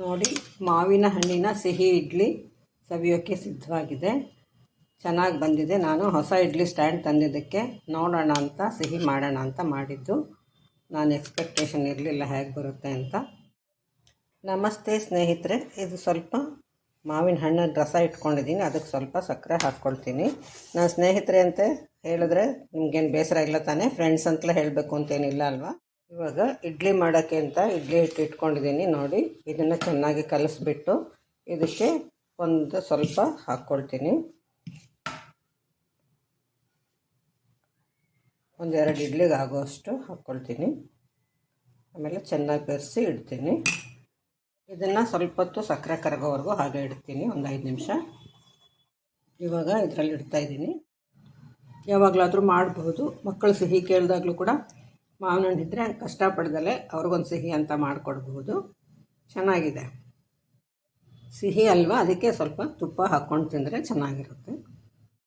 ನೋಡಿ, ಮಾವಿನ ಹಣ್ಣಿನ ಸಿಹಿ ಇಡ್ಲಿ ಸವಿಯೋಕ್ಕೆ ಸಿದ್ಧವಾಗಿದೆ. ಚೆನ್ನಾಗಿ ಬಂದಿದೆ. ನಾನು ಹೊಸ ಇಡ್ಲಿ ಸ್ಟ್ಯಾಂಡ್ ತಂದಿದ್ದಕ್ಕೆ ನೋಡೋಣ ಅಂತ, ಸಿಹಿ ಮಾಡೋಣ ಅಂತ ಮಾಡಿದ್ದು. ನಾನು ಎಕ್ಸ್ಪೆಕ್ಟೇಷನ್ ಇರಲಿಲ್ಲ ಹೇಗೆ ಬರುತ್ತೆ ಅಂತ. ನಮಸ್ತೆ ಸ್ನೇಹಿತರೆ, ಇದು ಸ್ವಲ್ಪ ಮಾವಿನ ಹಣ್ಣಿನ ರಸ ಇಟ್ಕೊಂಡಿದ್ದೀನಿ. ಅದಕ್ಕೆ ಸ್ವಲ್ಪ ಸಕ್ಕರೆ ಹಾಕ್ಕೊಳ್ತೀನಿ. ನಾನು ಸ್ನೇಹಿತರೆ ಅಂತ ಹೇಳಿದ್ರೆ ನಿಮ್ಗೇನು ಬೇಸರ ಇಲ್ಲ ತಾನೇ? ಫ್ರೆಂಡ್ಸ್ ಅಂತಲೇ ಹೇಳಬೇಕು ಅಂತೇನಿಲ್ಲ ಅಲ್ವಾ? ಇವಾಗ ಇಡ್ಲಿ ಮಾಡೋಕ್ಕೆ ಅಂತ ಇಡ್ಲಿ ಹಿಟ್ಟು ಇಟ್ಕೊಂಡಿದ್ದೀನಿ ನೋಡಿ. ಇದನ್ನು ಚೆನ್ನಾಗಿ ಕಲಸಿಬಿಟ್ಟು ಇದಕ್ಕೆ ಒಂದು ಸ್ವಲ್ಪ ಹಾಕ್ಕೊಳ್ತೀನಿ. ಒಂದೆರಡು ಇಡ್ಲಿಗೆ ಆಗೋಷ್ಟು ಹಾಕ್ಕೊಳ್ತೀನಿ. ಆಮೇಲೆ ಚೆನ್ನಾಗಿ ಬೆರೆಸಿ ಇಡ್ತೀನಿ. ಇದನ್ನು ಸ್ವಲ್ಪ ಹೊತ್ತು ಸಕ್ಕರೆ ಕರಗೋವರೆಗೂ ಹಾಗೆ ಇಡ್ತೀನಿ, ಒಂದು ಐದು ನಿಮಿಷ. ಇವಾಗ ಇದರಲ್ಲಿ ಇಡ್ತಾಯಿದ್ದೀನಿ ಯಾವಾಗಲಾದರೂ ಮಾಡಬಹುದು ಮಕ್ಕಳು ಸಿಹಿ ಕೇಳಿದಾಗಲೂ ಕೂಡ ಮಾವಿನ ಹಣ್ಣು ಇದ್ದರೆ ಕಷ್ಟಪಡ್ದಲೆ ಅವ್ರಿಗೊಂದು ಸಿಹಿ ಅಂತ ಮಾಡಿಕೊಡ್ಬೋದು. ಚೆನ್ನಾಗಿದೆ. ಸಿಹಿ ಅಲ್ವಾ? ಅದಕ್ಕೆ ಸ್ವಲ್ಪ ತುಪ್ಪ ಹಾಕ್ಕೊಂಡು ತಿಂದರೆ ಚೆನ್ನಾಗಿರುತ್ತೆ.